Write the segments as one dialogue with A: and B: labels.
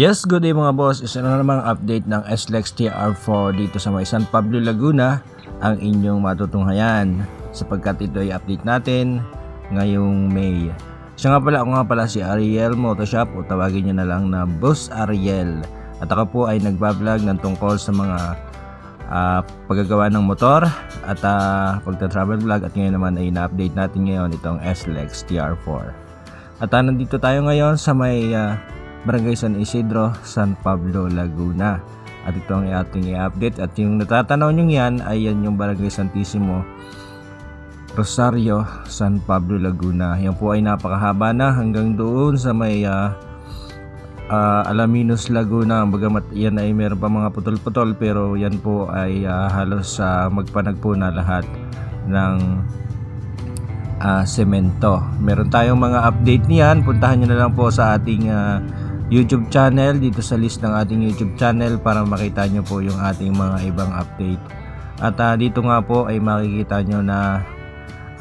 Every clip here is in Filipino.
A: Yes, good day mga boss. Isa na namang update ng SLEX TR4 dito sa may San Pablo, Laguna ang inyong matutunghayan sapagkat ito ay update natin ngayong May. Siya nga pala, ako nga pala si Ariel Motoshop o tawagin nyo na lang na Boss Ariel. At ako po ay nagbablog ng tungkol sa mga ah, paggagawa ng motor at uh, pagta-travel vlog at ngayon naman ay na-update natin ngayon itong SLEX TR4. At uh, nandito tayo ngayon sa may ah, Barangay San Isidro, San Pablo, Laguna. At ito ang ating i-update at yung natatanaw nyo yan ay yan yung Barangay Santissimo Rosario, San Pablo, Laguna. Yan po ay napakahaba na hanggang doon sa may ah, ah, Alaminos, Laguna. Bagamat yan ay meron pa mga putol-putol pero yan po ay ah, halos sa magpanagpo na lahat ng ah, semento. Meron tayong mga update niyan. Puntahan nyo na lang po sa ating ah, YouTube channel dito sa list ng ating YouTube channel para makita nyo po yung ating mga ibang update. At ah, dito nga po ay makikita nyo na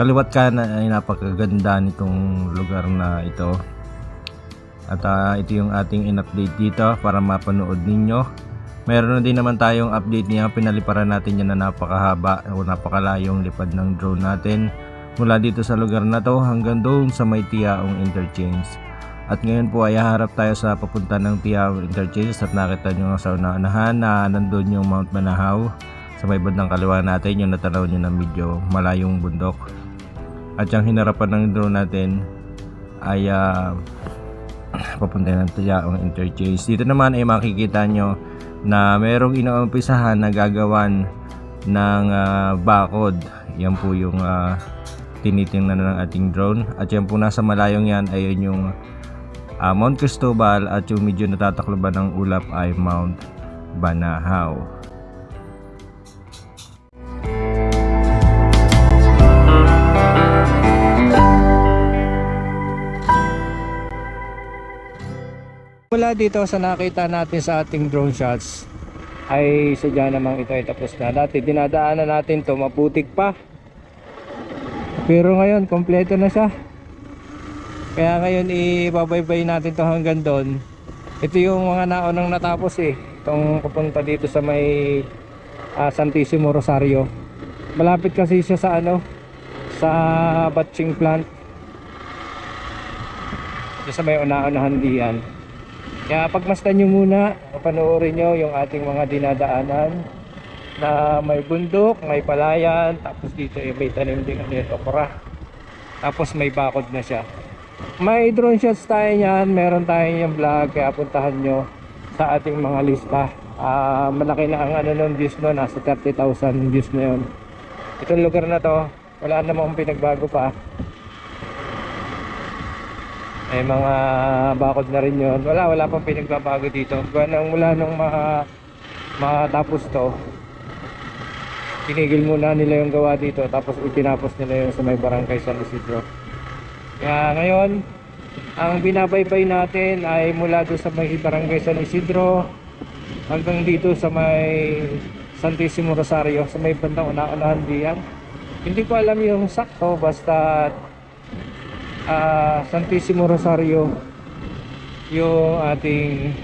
A: kaliwat kanan ay napakaganda nitong lugar na ito. At ah, ito yung ating in-update dito para mapanood ninyo. Meron na din naman tayong update niya. Pinaliparan natin yan na napakahaba o napakalayong lipad ng drone natin mula dito sa lugar na to hanggang doon sa may Tiaong Interchange. At ngayon po ay haharap tayo sa papunta ng Tiaong Interchange at nakita nyo sa unahan na nandun yung Mount Manahaw sa may bandang kaliwa natin yung natanaw nyo na medyo malayong bundok. At yung hinarapan ng drone natin ay ah, papunta ng Tiaong Interchange. Dito naman ay makikita nyo na merong inaumpisahan na gagawan ng ah, bakod. Yan po yung ah, tinitingnan ng ating drone. At yan po nasa malayong yan ay yun yung ah, Mount Cristobal at yung medyo natatakloban ng ulap ay Mount Banahaw. Mula dito sa nakita natin sa ating drone shots ay sadya namang ito ay tapos na. Dati dinadaanan natin to maputik pa. Pero ngayon kompleto na siya. Kaya ngayon ibabaybay natin to hanggang doon. Ito yung mga naunang natapos eh. Itong papunta dito sa may ah, Santissimo Rosario. Malapit kasi siya sa ano sa batching plant. Diyan sa may una-unahan diyan. Kaya pagmasdan nyo muna, panoorin nyo yung ating mga dinadaanan na may bundok, may palayan, tapos dito eh, may tanim din ano yung okra. Tapos may bakod na siya. May drone shots tayo niyan, meron tayong yung vlog, kaya puntahan nyo sa ating mga lista. Ah, malaki na ang ano nun views no, nasa 30,000 views na yun. Itong lugar na to, wala namang pinagbago pa. May mga bakod na rin yun. Wala, wala pang pinagbabago dito. Nang mula nung mga matapos to, tinigil muna nila yung gawa dito tapos itinapos nila yung sa may barangay San Isidro. Kaya ngayon, ang binabaybay natin ay mula doon sa may barangay San Isidro hanggang dito sa may Santissimo Rosario sa may bandang una-unahan diyan. Hindi ko alam yung sakto basta ah Santissimo Rosario yung ating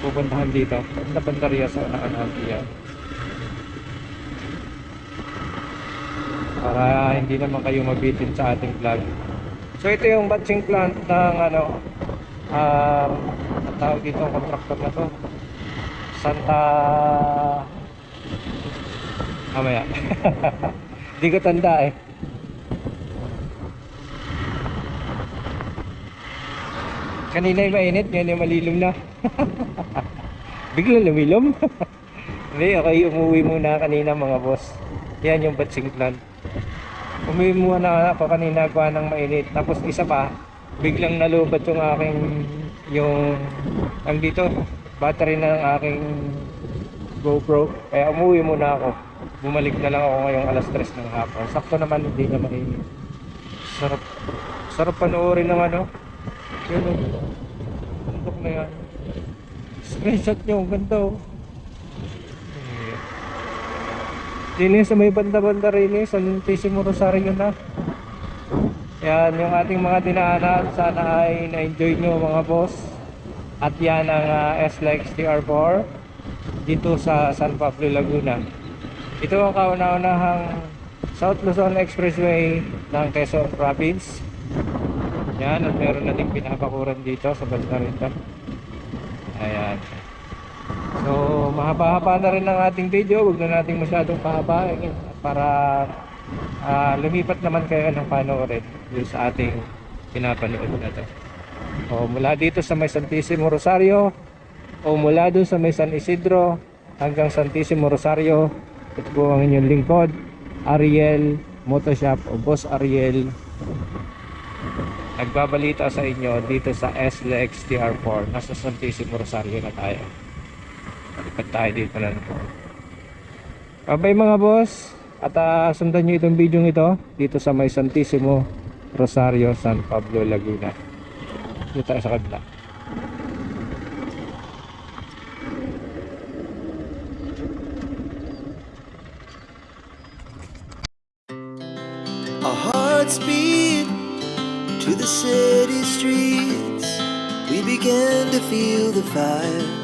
A: pupuntahan dito bandarya sa unahan diyan. Para hindi naman kayo mabitin sa ating vlog. So ito yung batching plant ng ano um, tawag dito ang contractor na to. Santa mamaya. Hindi ko tanda eh. Kanina yung mainit ngayon yung malilom na. Bigla lumilom. Hindi okay umuwi muna kanina mga boss. Yan yung batching plant Umuwi muna ako kanina kuha ng mainit. Tapos isa pa, biglang nalubat yung aking yung ang dito battery na ng aking GoPro. Kaya umuwi muna ako. Bumalik na lang ako ngayong alas 3 ng hapon. Sakto naman hindi na mainit. Sarap sarap panoorin ng ano. Yun oh. Bundok na yan. Screenshot nyo, ganda oh. Dini sa may banda-banda rin eh, Santissimo Rosario na. Yan, yung ating mga dinaanan, sana ay na-enjoy nyo mga boss. At yan ang uh, SLEX TR4 dito sa San Pablo, Laguna. Ito ang kauna-unahang South Luzon Expressway ng Quezon Province. Yan, at meron na ding pinapakuran dito sa banda rito. Ayan. So, mahaba-haba na rin ang ating video. Huwag na natin masyadong pahabain para ah, lumipat naman kayo ng panoorin dun sa ating pinapanood na to. O, mula dito sa may Santissimo Rosario o mula dun sa may San Isidro hanggang Santissimo Rosario ito po ang inyong lingkod Ariel Motoshop o Boss Ariel nagbabalita sa inyo dito sa SLX TR4 nasa Santissimo Rosario na tayo lipat tayo dito na po Babay mga boss at ah, sundan nyo itong video ito dito sa may Santissimo Rosario San Pablo Laguna dito tayo sa kabila
B: Our hearts beat to the city streets. We began to feel the fire.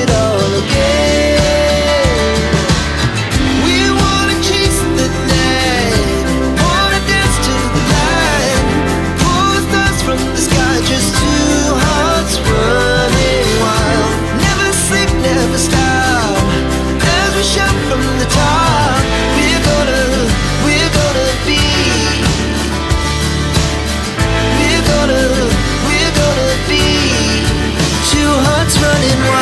B: running wild.